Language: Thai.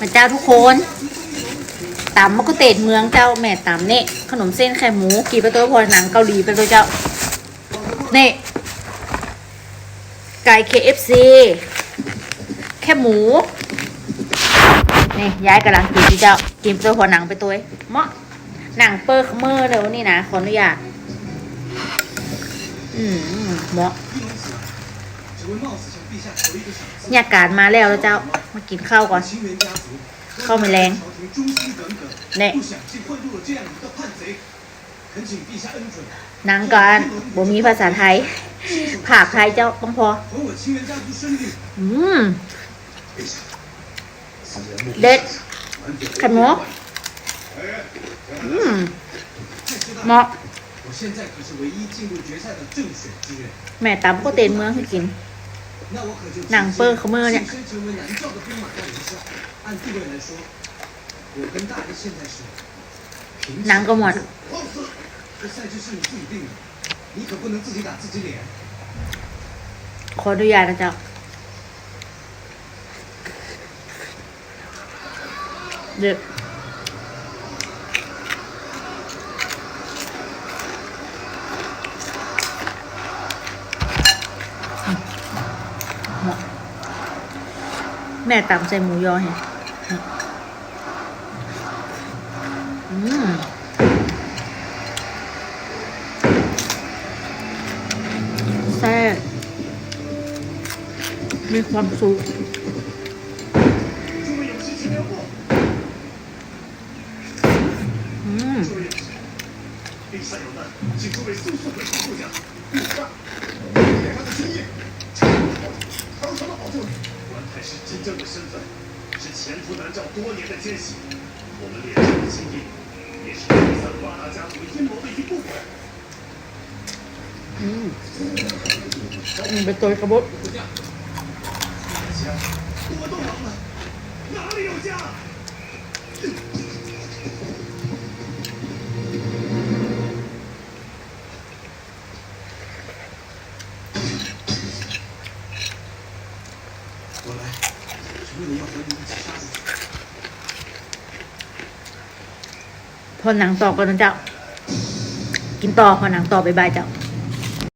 มาเจ้าทุกคนตำมะกุเตดเมืองเจ้าแม่ตำเนี่ยขนมเส้นไข่หมูกี่ประตูพอหนังเกาหลีไปเลยเจ้าเนี่ยไก่ KFC แค่หมูนี่ย้ายกำลังกินอยู่เจ้ากินตัวหัวหนังไปตัวเหมาะหนังเปอร์เมอร์เลยวนี่นะขออนุญาตอืมเหมาะ เนี่ยการมาแล้วแล้วเจ้า มากินข้าวก่อน ข้าวไม่แรงเนี่ยนางกันบ่มีภาษาไทยผากไทยเจ้าต้องพอ อืม เด็ดขันหมูอืมหมาะแม่ตำก็เต็นเมืองให้กิน หนังเปอร์เขาเมอร์เนี่ยหนังก็หมดขอดูยานะจ๊ะเด็ก嗯。 แม่ตำใส่หมูยอเห็นแซ่มีความสุขอืม 是前途难照多年的艰辛，我们脸上的心印也是伊桑巴达家族阴谋的一部分。嗯，没对，什么？家，我都忙了，哪里有家？嗯 พอหนังต่อก่อนนะเจ้า กินต่อพอหนังต่อไปบายเจ้า